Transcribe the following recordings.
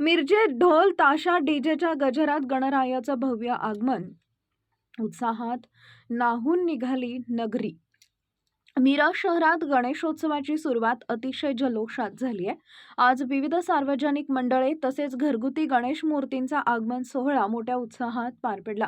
मिरजेत ढोल ताशा डीजेच्या गजरात गणरायाचं भव्य आगमन. उत्साहात नाहून निघाली नगरी. मिरज शहरात गणेशोत्सवाची सुरुवात अतिशय जल्लोषात झाली आहे. आज विविध सार्वजनिक मंडळे तसेच घरगुती गणेश मूर्तींचा आगमन सोहळा मोठ्या उत्साहात पार पडला.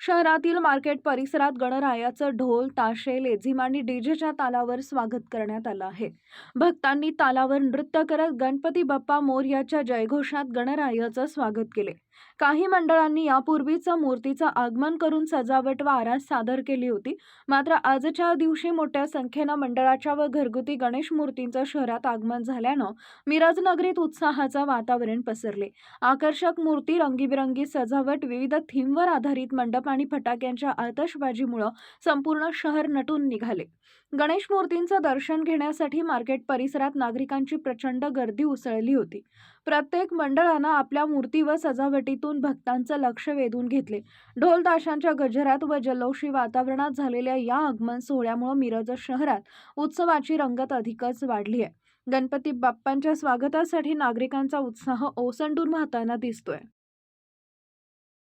शहरातील मार्केट परिसरात गणरायाचं ढोल ताशे लेझिम आणि डीजेच्या तालावर स्वागत करण्यात आलं आहे. भक्तांनी तालावर नृत्य करत गणपती बाप्पा मोरयाच्या जयघोषात गणरायाचं स्वागत केले. काही मंडळांनी यापूर्वीच मूर्तीचं आगमन करून सजावट व आरास सादर केली होती. मात्र आजच्या दिवशी मोठ्या संख्येनं मंडळाच्या व घरगुती गणेश मूर्तींचं शहरात आगमन झाल्यानं मिरज नगरीत उत्साहाचं वातावरण पसरले. आकर्षक मूर्ती रंगीबिरंगी सजावट विविध थीमवर आधारित मंडप आणि फटाक्यांच्या आतषबाजीमुळं संपूर्ण शहर नटून निघाले. गणेश मूर्तींचं दर्शन घेण्यासाठी मार्केट परिसरात नागरिकांची प्रचंड गर्दी उसळली होती. प्रत्येक मंडळानं आपल्या मूर्ती व सजावटीतून भक्तांचं लक्ष वेधून घेतले. ढोल ताशांच्या गजरात व जल्लोषी वातावरणात झालेल्या या आगमन सोहळ्यामुळे मिरज शहरात उत्सवाची रंगत अधिकच वाढली आहे. गणपती बाप्पांच्या स्वागतासाठी नागरिकांचा उत्साह ओसंडून वाहताना दिसतोय.